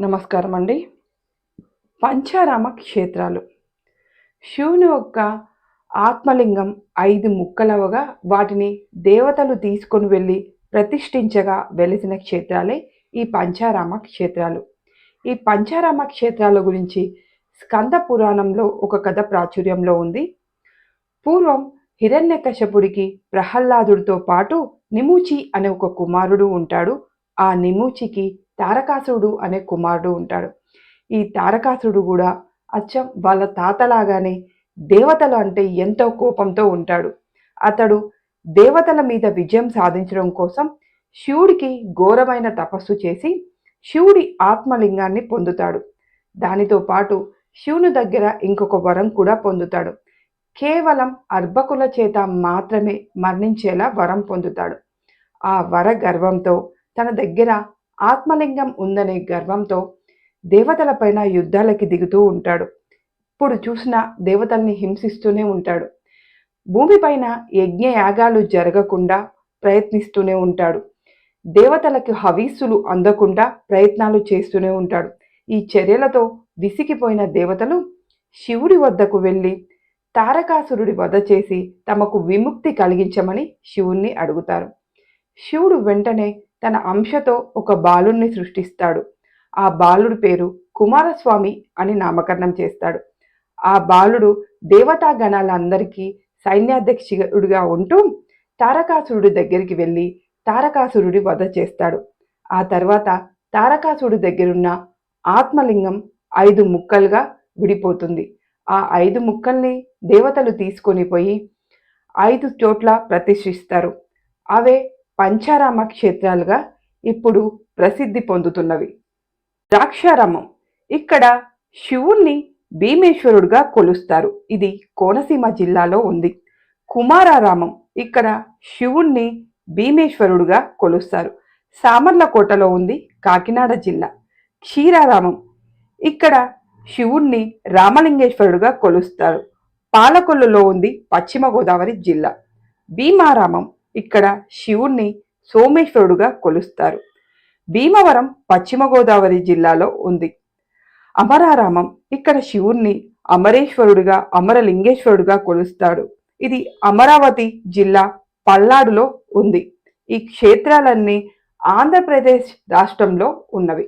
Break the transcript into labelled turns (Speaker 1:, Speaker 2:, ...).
Speaker 1: నమస్కారం అండి పంచారామ క్షేత్రాలు. శివుని యొక్క ఆత్మలింగం ఐదు ముక్కలవగా వాటిని దేవతలు తీసుకొని వెళ్ళి ప్రతిష్ఠించగా వెలిసిన క్షేత్రాలే ఈ పంచారామ క్షేత్రాలు. ఈ పంచారామ క్షేత్రాల గురించి స్కంద పురాణంలో ఒక కథ ప్రాచుర్యంలో ఉంది. పూర్వం హిరణ్యకశపుడికి ప్రహ్లాదుడితో పాటు నిమూచి అనే ఒక కుమారుడు ఉంటాడు. ఆ నిమూచికి తారకాసురుడు అనే కుమారుడు ఉంటాడు. ఈ తారకాసురుడు కూడా అచ్చం వాళ్ళ తాతలాగానే దేవతలు అంటే ఎంతో కోపంతో ఉంటాడు. అతడు దేవతల మీద విజయం సాధించడం కోసం శివుడికి ఘోరమైన తపస్సు చేసి శివుడి ఆత్మలింగాన్ని పొందుతాడు. దానితో పాటు శివుని దగ్గర ఇంకొక వరం కూడా పొందుతాడు. కేవలం అర్భకుల చేత మాత్రమే మరణించేలా వరం పొందుతాడు. ఆ వర గర్వంతో తన దగ్గర ఆత్మలింగం ఉందనే గర్వంతో దేవతలపైన యుద్ధాలకి దిగుతూ ఉంటాడు. ఇప్పుడు చూసిన దేవతల్ని హింసిస్తూనే ఉంటాడు. భూమిపైన యజ్ఞయాగాలు జరగకుండా ప్రయత్నిస్తూనే ఉంటాడు. దేవతలకు హవీస్సులు అందకుండా ప్రయత్నాలు చేస్తూనే ఉంటాడు. ఈ చర్యలతో విసిగిపోయిన దేవతలు శివుడి వద్దకు వెళ్ళి తారకాసురుడి వధ చేసి తమకు విముక్తి కలిగించమని శివుణ్ణి అడుగుతారు. శివుడు వెంటనే తన అంశతో ఒక బాలుణ్ణి సృష్టిస్తాడు. ఆ బాలుడి పేరు కుమారస్వామి అని నామకరణం చేస్తాడు. ఆ బాలుడు దేవతా గణాలందరికీ సైన్యాధ్యక్షుడిగా ఉంటూ తారకాసురుడి దగ్గరికి వెళ్ళి తారకాసురుడి వధ చేస్తాడు. ఆ తర్వాత తారకాసురుడి దగ్గరున్న ఆత్మలింగం ఐదు ముక్కలుగా విడిపోతుంది. ఆ ఐదు ముక్కల్ని దేవతలు తీసుకొని పోయి ఐదు చోట్ల ప్రతిష్ఠిస్తారు. అవే పంచారామ క్షేత్రాలుగా ఇప్పుడు ప్రసిద్ధి పొందుతున్నవి. ద్రాక్షారామం. ఇక్కడ శివుణ్ణి భీమేశ్వరుడుగా కొలుస్తారు. ఇది కోనసీమ జిల్లాలో ఉంది. కుమారారామం. ఇక్కడ శివుణ్ణి భీమేశ్వరుడుగా కొలుస్తారు. సామర్లకోటలో ఉంది కాకినాడ జిల్లా. క్షీరారామం. ఇక్కడ శివుణ్ణి రామలింగేశ్వరుడుగా కొలుస్తారు. పాలకొల్లులో ఉంది పశ్చిమ గోదావరి జిల్లా. భీమారామం. ఇక్కడ శివుణ్ణి సోమేశ్వరుడుగా కొలుస్తారు. భీమవరం పశ్చిమ గోదావరి జిల్లాలో ఉంది. అమరారామం ఇక్కడ శివుణ్ణి అమరేశ్వరుడిగా అమరలింగేశ్వరుడుగా కొలుస్తాడు ఇది అమరావతి జిల్లా పల్నాడులో ఉంది. ఈ క్షేత్రాలన్నీ ఆంధ్రప్రదేశ్ రాష్ట్రంలో ఉన్నవి.